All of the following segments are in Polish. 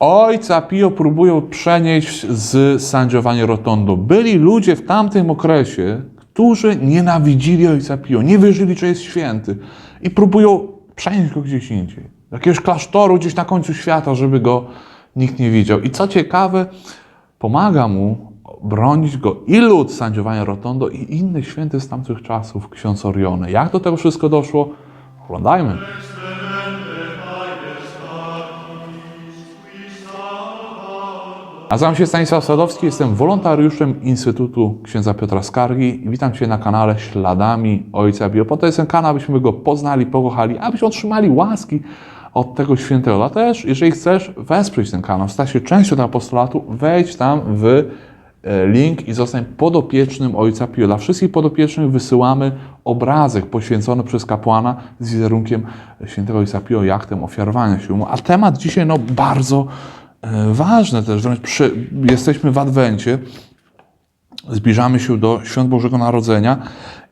Ojca Pio próbują przenieść z sędziowania rotondo. Byli ludzie w tamtym okresie, którzy nienawidzili Ojca Pio, nie wierzyli, że jest święty i próbują przenieść go gdzieś indziej. Do jakiegoś klasztoru gdzieś na końcu świata, żeby go nikt nie widział. I co ciekawe, pomaga mu bronić go i lud sędziowania rotondo i inny święty z tamtych czasów, ksiądz Oriony. Jak do tego wszystko doszło? Oglądajmy. Nazywam się Stanisław Sadowski, jestem wolontariuszem Instytutu Księdza Piotra Skargi i witam Cię na kanale Śladami Ojca Bio. Po to jest ten kanał, abyśmy go poznali, pokochali, abyśmy otrzymali łaski od tego świętego. Ale też, jeżeli chcesz wesprzeć ten kanał, stać się częścią tego apostolatu, wejdź tam w e, link i zostań podopiecznym Ojca Pio. Dla wszystkich podopiecznych wysyłamy obrazek poświęcony przez kapłana z wizerunkiem świętego Ojca Pio, jaktem ofiarowania się mu. A temat dzisiaj no, bardzo e, ważny też, wręcz przy, jesteśmy w Adwencie, zbliżamy się do Świąt Bożego Narodzenia.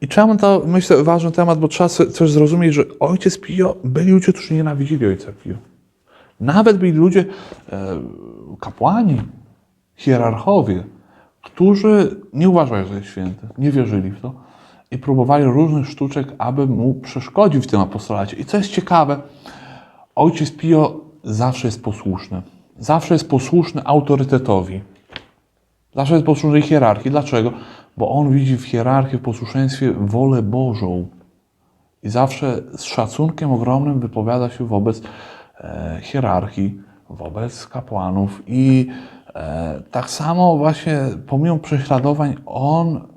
I czemu to, myślę, ważny temat, bo trzeba też zrozumieć, że Ojciec Pio, byli ludzie, którzy nienawidzili Ojca Pio. Nawet byli ludzie, e, kapłani, hierarchowie, którzy nie uważali, że jest święty, nie wierzyli w to i próbowali różnych sztuczek, aby mu przeszkodzić w tym apostolacie. I co jest ciekawe, Ojciec Pio zawsze jest posłuszny. Zawsze jest posłuszny autorytetowi. Zawsze jest posłuszny hierarchii. Dlaczego? Bo on widzi w hierarchii, w posłuszeństwie wolę Bożą. I zawsze z szacunkiem ogromnym wypowiada się wobec e, hierarchii, wobec kapłanów. I e, tak samo właśnie pomimo prześladowań, on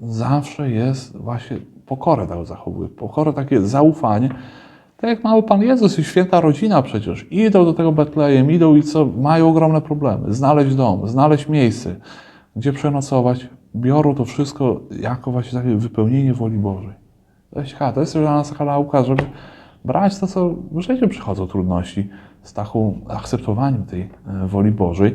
zawsze jest właśnie pokorę tak zachowuje. Pokorę, takie zaufanie. Tak jak mały Pan Jezus i święta rodzina przecież. Idą do tego Betlejem, idą i co, mają ogromne problemy. Znaleźć dom, znaleźć miejsce, gdzie przenocować. Biorą to wszystko jako właśnie takie wypełnienie woli Bożej. To jest ciekawe. To jest dla nas taka nauka, żeby brać to, co w życiu przychodzą trudności, z taką akceptowaniem tej e, woli Bożej.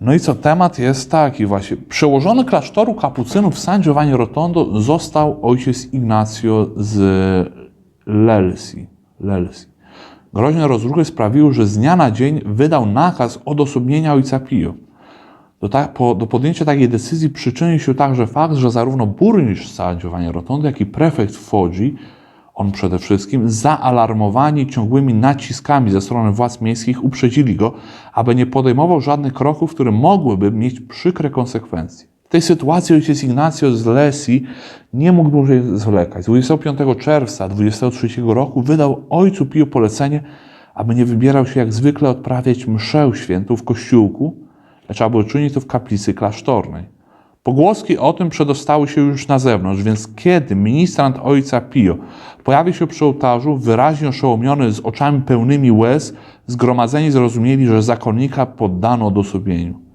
No i co, temat jest taki właśnie. Przełożony klasztoru kapucynów w San Giovanni Rotondo został ojciec Ignacio z Lelsi. Lelsi. Groźne rozruchy sprawiły, że z dnia na dzień wydał nakaz odosobnienia ojca Pio. Do, ta, po, do podjęcia takiej decyzji przyczynił się także fakt, że zarówno burmistrz San Giovanni Rotondo, jak i prefekt Foggi, on przede wszystkim, zaalarmowani ciągłymi naciskami ze strony władz miejskich, uprzedzili go, aby nie podejmował żadnych kroków, które mogłyby mieć przykre konsekwencje. Tej sytuacji ojciec Ignacio z Lesi nie mógł dłużej zwlekać. 25 czerwca 23 roku wydał ojcu Pio polecenie, aby nie wybierał się jak zwykle odprawiać mszę świętą w kościółku, lecz aby uczynić to w kaplicy klasztornej. Pogłoski o tym przedostały się już na zewnątrz, więc kiedy ministrant ojca Pio pojawił się przy ołtarzu, wyraźnie oszołomiony, z oczami pełnymi łez, zgromadzeni zrozumieli, że zakonnika poddano odosobieniu.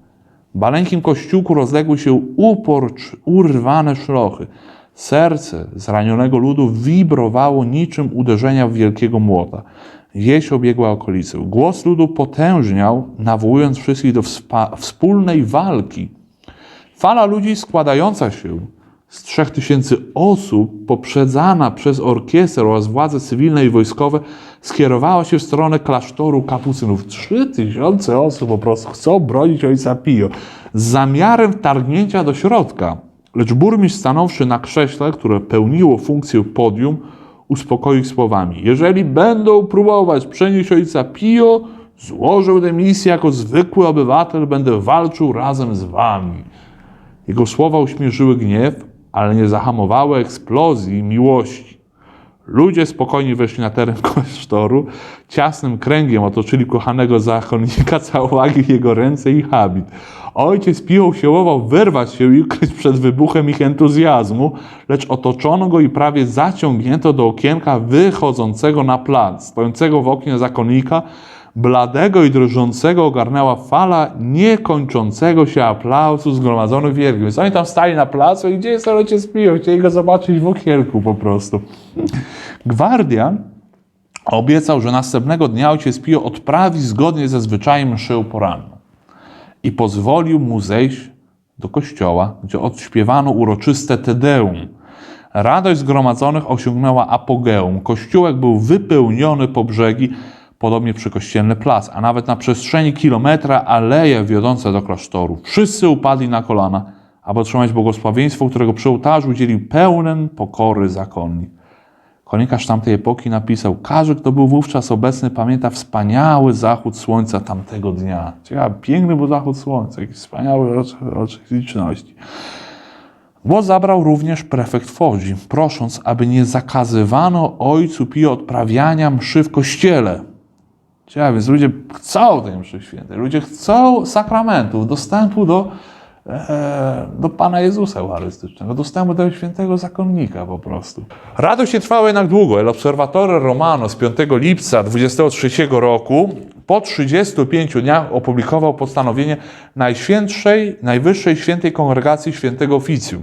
W maleńkim kościółku rozległy się uporcz, urwane szlochy. Serce zranionego ludu wibrowało niczym uderzenia w wielkiego młota. Wieś obiegła okolicę. Głos ludu potężniał, nawołując wszystkich do wspólnej walki. Fala ludzi składająca się z trzech tysięcy osób, poprzedzana przez orkiestrę oraz władze cywilne i wojskowe, skierowała się w stronę klasztoru kapucynów. Trzy tysiące osób po prostu chcą bronić ojca Pio z zamiarem wtargnięcia do środka. Lecz burmistrz stanąwszy na krześle, które pełniło funkcję podium, uspokoił ich słowami. Jeżeli będą próbować przenieść ojca Pio, złożę dymisję jako zwykły obywatel, będę walczył razem z wami. Jego słowa uśmierzyły gniew, ale nie zahamowały eksplozji miłości. Ludzie spokojnie weszli na teren klasztoru, ciasnym kręgiem otoczyli kochanego zakonnika, całowali jego ręce i habit. Ojciec Pio usiłował wyrwać się i ukryć przed wybuchem ich entuzjazmu, lecz otoczono go i prawie zaciągnięto do okienka wychodzącego na plac. Stojącego w oknie zakonnika, bladego i drżącego ogarnęła fala niekończącego się aplausu zgromadzonych w wielkim. Więc oni tam stali na placu i gdzie jest ojciec Pio? Chcieli go zobaczyć w okienku po prostu. Gwardian obiecał, że następnego dnia ojciec Pio odprawi zgodnie ze zwyczajem mszę poranną i pozwolił mu zejść do kościoła, gdzie odśpiewano uroczyste Tedeum. Radość zgromadzonych osiągnęła apogeum. Kościółek był wypełniony po brzegi. Podobnie przy kościelny plac, a nawet na przestrzeni kilometra aleje wiodące do klasztoru. Wszyscy upadli na kolana, aby otrzymać błogosławieństwo, którego przy ołtarzu udzielił pełen pokory zakonnik. Kronikarz tamtej epoki napisał, każdy, kto był wówczas obecny, pamięta wspaniały zachód słońca tamtego dnia. Ciekawe, piękny był zachód słońca, jakiś wspaniały okoliczności. Głos zabrał również prefekt Fodzi, prosząc, aby nie zakazywano ojcu Pio odprawiania mszy w kościele. Ciekawe, więc ludzie chcą tej mszy świętej, ludzie chcą sakramentów, dostępu do, e, do Pana Jezusa Eucharystycznego, dostępu do świętego zakonnika po prostu. Radość nie trwała jednak długo. El Observatore Romano z 5 lipca 23 roku po 35 dniach opublikował postanowienie Najświętszej, Najwyższej Świętej Kongregacji Świętego Oficjum.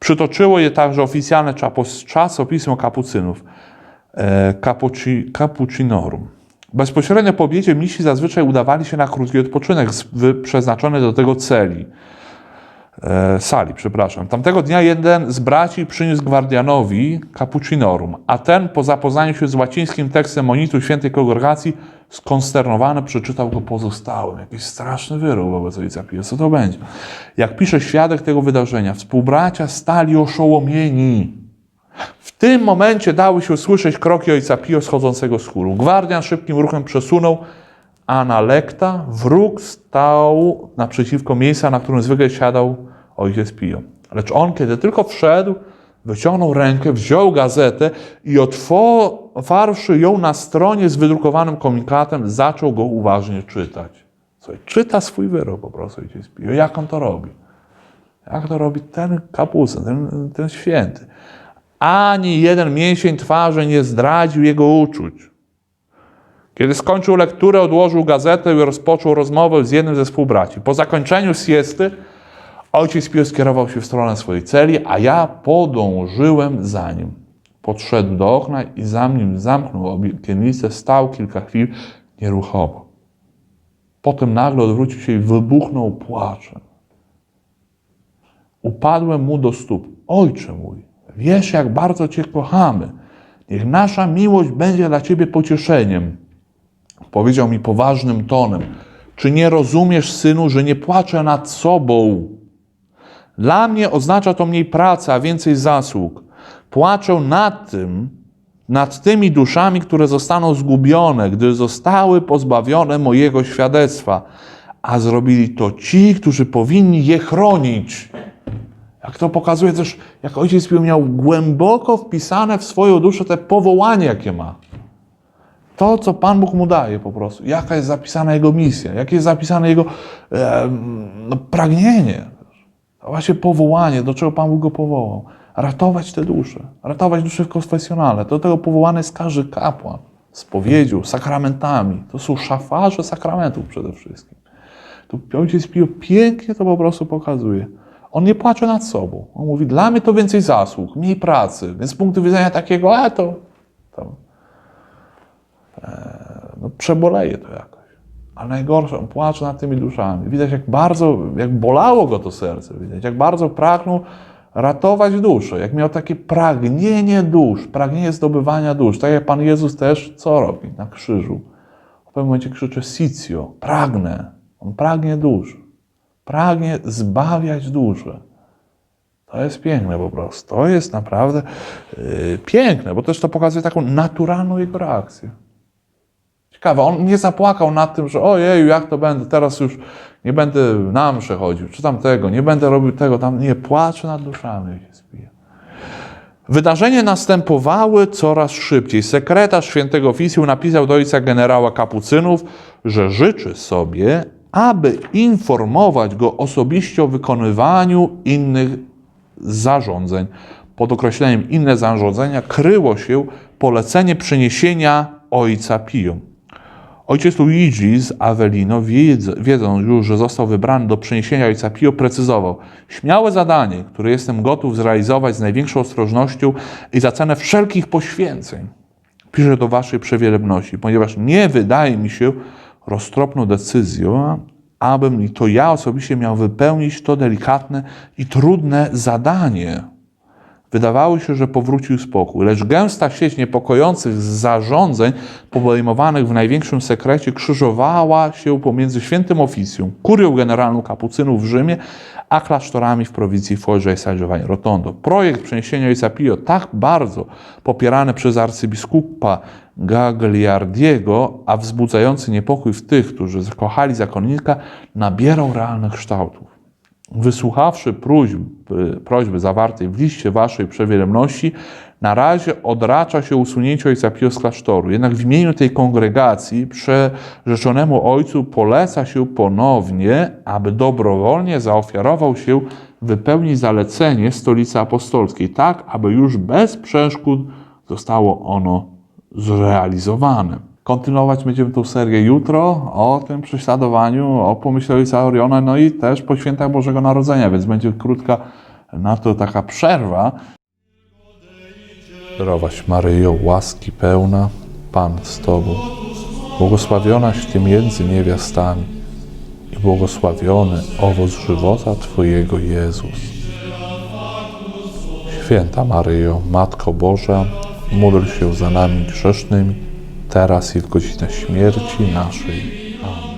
Przytoczyło je także oficjalne czasopismo kapucynów e, Capuci, Cappuccinorum. Bezpośrednio po obiedzie misi zazwyczaj udawali się na krótki odpoczynek z przeznaczony do tego celi. E, sali, przepraszam. Tamtego dnia jeden z braci przyniósł gwardianowi Cappuccinorum, a ten po zapoznaniu się z łacińskim tekstem monitu świętej kongregacji skonsternowany przeczytał go pozostałym. Jakiś straszny wyrok wobec ojca Pio. Co to będzie? Jak pisze świadek tego wydarzenia, współbracia stali oszołomieni. W tym momencie dały się usłyszeć kroki ojca Pio schodzącego z chóru. Gwardian szybkim ruchem przesunął analekta. Wróg stał naprzeciwko miejsca, na którym zwykle siadał ojciec Pio. Lecz on, kiedy tylko wszedł, wyciągnął rękę, wziął gazetę i otwarwszy ją na stronie z wydrukowanym komunikatem, zaczął go uważnie czytać. Słuchaj, czyta swój wyrok po prostu ojciec Pio. Jak on to robi? Jak to robi ten kapucyn, ten, ten święty? Ani jeden mięsień twarzy nie zdradził jego uczuć. Kiedy skończył lekturę, odłożył gazetę i rozpoczął rozmowę z jednym ze współbraci. Po zakończeniu siesty ojciec Pio skierował się w stronę swojej celi, a ja podążyłem za nim. Podszedł do okna i za nim zamknął okiennicę, stał kilka chwil nieruchomo. Potem nagle odwrócił się i wybuchnął płaczem. Upadłem mu do stóp. Ojcze mój, wiesz, jak bardzo Cię kochamy. Niech nasza miłość będzie dla Ciebie pocieszeniem. Powiedział mi poważnym tonem: Czy nie rozumiesz, synu, że nie płaczę nad sobą? Dla mnie oznacza to mniej pracy, a więcej zasług. Płaczę nad tym, nad tymi duszami, które zostaną zgubione, gdy zostały pozbawione mojego świadectwa, a zrobili to ci, którzy powinni je chronić. Jak to pokazuje też, jak ojciec Pio miał głęboko wpisane w swoją duszę te powołanie, jakie ma. To, co Pan Bóg mu daje po prostu. Jaka jest zapisana jego misja, jakie jest zapisane jego e, no, pragnienie. To właśnie powołanie, do czego Pan Bóg go powołał. Ratować te dusze, ratować dusze konfesjonalne. Do tego powołany jest każdy kapłan. Spowiedzią, sakramentami. To są szafarze sakramentów przede wszystkim. To ojciec Pio pięknie to po prostu pokazuje. On nie płacze nad sobą. On mówi, dla mnie to więcej zasług, mniej pracy. Więc z punktu widzenia takiego, a to, to e, no, przeboleje to jakoś. Ale najgorsze, on płacze nad tymi duszami. Widać, jak bardzo, jak bolało go to serce. Widać, jak bardzo pragnął ratować duszę. Jak miał takie pragnienie dusz, pragnienie zdobywania dusz. Tak jak Pan Jezus też co robi na krzyżu? W pewnym momencie krzyczy Sicjo, pragnę. On pragnie dusz. Pragnie zbawiać duszę. To jest piękne po prostu. To jest naprawdę yy, piękne, bo też to pokazuje taką naturalną jego reakcję. Ciekawe, on nie zapłakał nad tym, że ojej, jak to będę, teraz już nie będę na mszę chodził, czy tam tego, nie będę robił tego, tam nie, płacze nad duszami, się spije. Wydarzenia następowały coraz szybciej. Sekretarz świętego Oficjum napisał do ojca generała kapucynów, że życzy sobie, aby informować go osobiście o wykonywaniu innych zarządzeń. Pod określeniem inne zarządzenia kryło się polecenie przeniesienia ojca Pio. Ojciec Luigi z Avellino, wiedz, wiedząc już, że został wybrany do przeniesienia ojca Pio, precyzował: Śmiałe zadanie, które jestem gotów zrealizować z największą ostrożnością i za cenę wszelkich poświęceń. Piszę do Waszej przewielebności, ponieważ nie wydaje mi się roztropną decyzją, abym to ja osobiście miał wypełnić to delikatne i trudne zadanie. Wydawało się, że powrócił spokój, lecz gęsta sieć niepokojących zarządzeń podejmowanych w największym sekrecie krzyżowała się pomiędzy świętym oficjum, kurią generalną kapucynów w Rzymie, a klasztorami w prowincji Foggia i San Giovanni Rotondo. Projekt przeniesienia Ojca Pio, tak bardzo popierany przez arcybiskupa Gagliardiego, a wzbudzający niepokój w tych, którzy zakochali zakonnika, nabierał realnych kształtów. Wysłuchawszy prośby zawartej w liście waszej przewilemności, na razie odracza się usunięcie ojca Pio z klasztoru. Jednak w imieniu tej kongregacji przerzeczonemu ojcu poleca się ponownie, aby dobrowolnie zaofiarował się wypełnić zalecenie stolicy apostolskiej, tak aby już bez przeszkód zostało ono zrealizowane. Kontynuować będziemy tą serię jutro o tym prześladowaniu, o pomyśle ojca Oriona, no i też po świętach Bożego Narodzenia, więc będzie krótka na to taka przerwa. Zdrowaś Maryjo, łaski pełna, Pan z Tobą, błogosławionaś Ty między niewiastami i błogosławiony owoc żywota Twojego Jezus. Święta Maryjo, Matko Boża, módl się za nami grzesznymi, teraz i w godzinę śmierci naszej. Amen.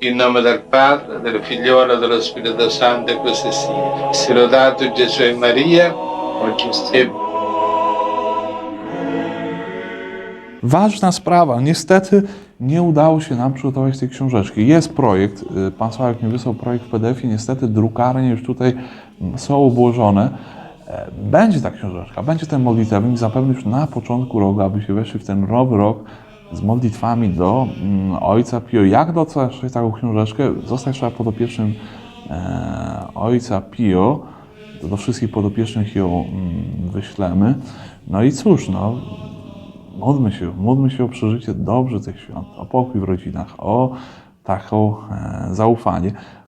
In nome del Padre, del Figliolo dello Spirito Santo, e così sia. Si lodato Gesù e Maria, e Ważna sprawa. Niestety nie udało się nam przygotować tej książeczki. Jest projekt, y, pan Sławek mi wysłał projekt w PDF-ie, niestety drukarnie już tutaj mm, są obłożone. E, Będzie ta książeczka, będzie ten modlitewnik, zapewne już na początku roku, aby się weszli w ten nowy rok z modlitwami do mm, Ojca Pio. Jak dostać taką książeczkę? Zostać trzeba podopiecznym e, Ojca Pio. Do wszystkich podopiecznych ją mm, wyślemy. No i cóż, no, Módlmy się, módlmy się o przeżycie dobrze tych świąt, o pokój w rodzinach, o taką e, zaufanie.